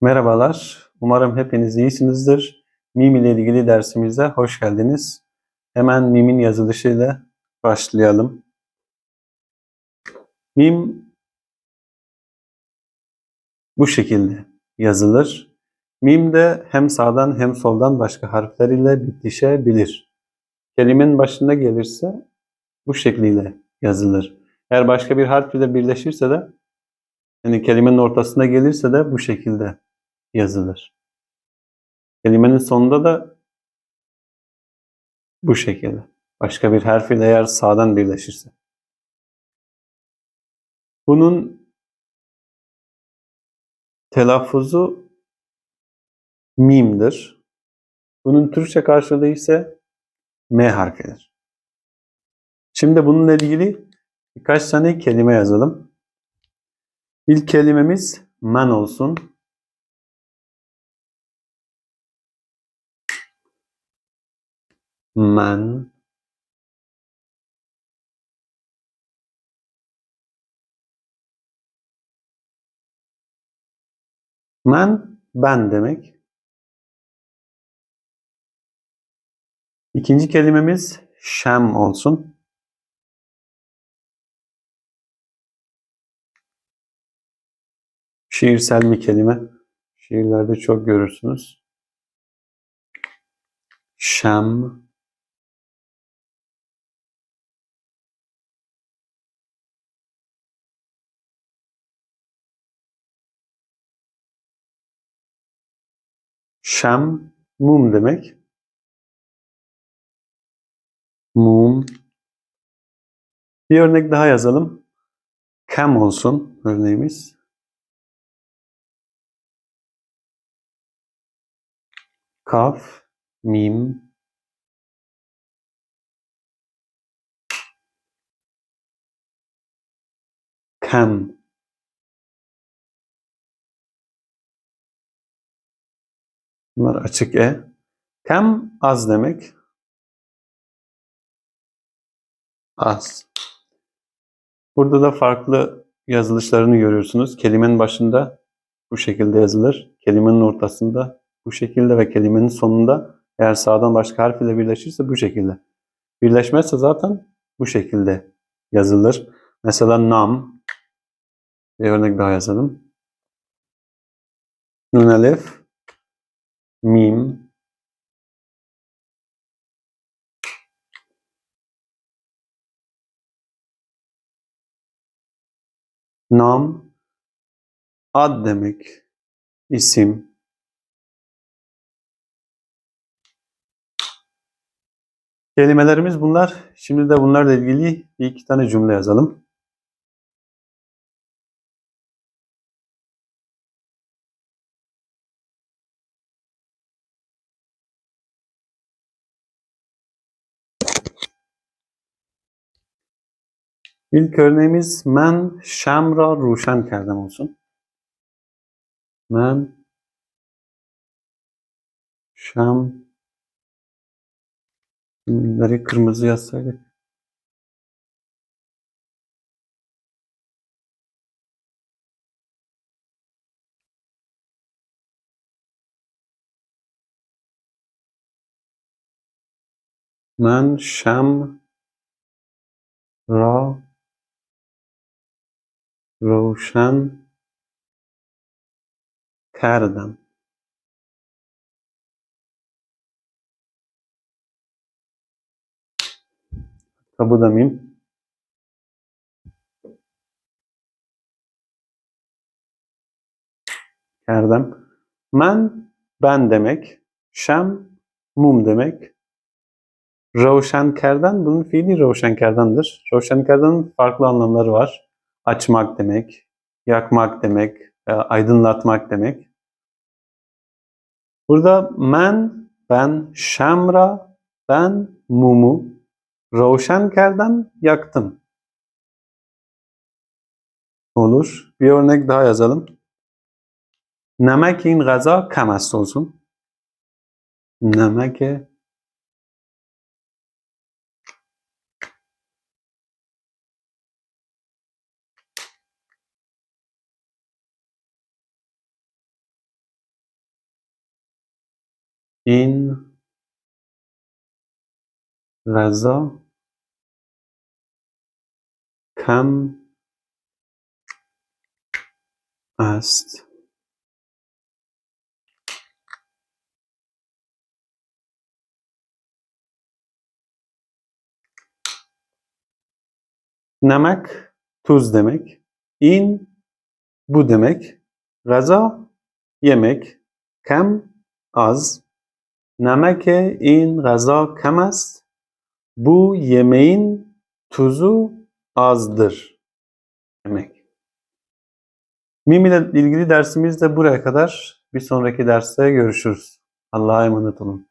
Merhabalar. Umarım hepiniz iyisinizdir. Mim ile ilgili dersimize hoş geldiniz. Hemen mimin yazılışıyla başlayalım. Mim bu şekilde yazılır. Mim de hem sağdan hem soldan başka harfler ile bitişebilir. Kelimenin başında gelirse bu şekliyle yazılır. Eğer başka bir harf ile birleşirse de yani kelimenin ortasına gelirse de bu şekilde yazılır. Kelimenin sonunda da bu şekilde. Başka bir harf ile eğer sağdan birleşirse. Bunun telaffuzu mimdir. Bunun Türkçe karşılığı ise M harfidir. Şimdi bununla ilgili birkaç tane kelime yazalım. İlk kelimemiz men olsun. Men. Men ben demek. İkinci kelimemiz şem olsun. Şiirsel bir kelime. Şiirlerde çok görürsünüz. Şem. Şem mum demek. Mum. Bir örnek daha yazalım. Kem olsun örneğimiz. Kaf, mim, kem. Bunlar açık E. Kem az demek. Az. Burada da farklı yazılışlarını görüyorsunuz. Kelimenin başında bu şekilde yazılır. Kelimenin ortasında bu şekilde ve kelimenin sonunda eğer sağdan başka harf ile birleşirse bu şekilde. Birleşmezse zaten bu şekilde yazılır. Mesela nam bir örnek daha yazalım. Nun alef mim nam ad demek isim Kelimelerimiz bunlar. Şimdi de bunlarla ilgili bir iki tane cümle yazalım. İlk örneğimiz men şemra ruşen kerdem olsun. Men şem Bunları kırmızı yazsaydık. Men şem ra روشن کردم Tabu da mim. Kerdem. Men ben demek. Şem mum demek. Ravşen kerden bunun fiili ravşen kerdandır. Ravşen kerdanın farklı anlamları var. açmak demek, yakmak demek, e, aydınlatmak demek. Burada men, ben şemra, ben mumu, roşen kerdem, yaktım. Olur. Bir örnek daha yazalım. Namak in gaza kamas olsun. Namak این غذا کم است. نمک توز دمک این بودمک غذا یمک کم از Namake in gaza kem است. Bu yemeğin tuzu azdır demek. Mim ile ilgili dersimiz de buraya kadar. Bir sonraki derste görüşürüz. Allah'a emanet olun.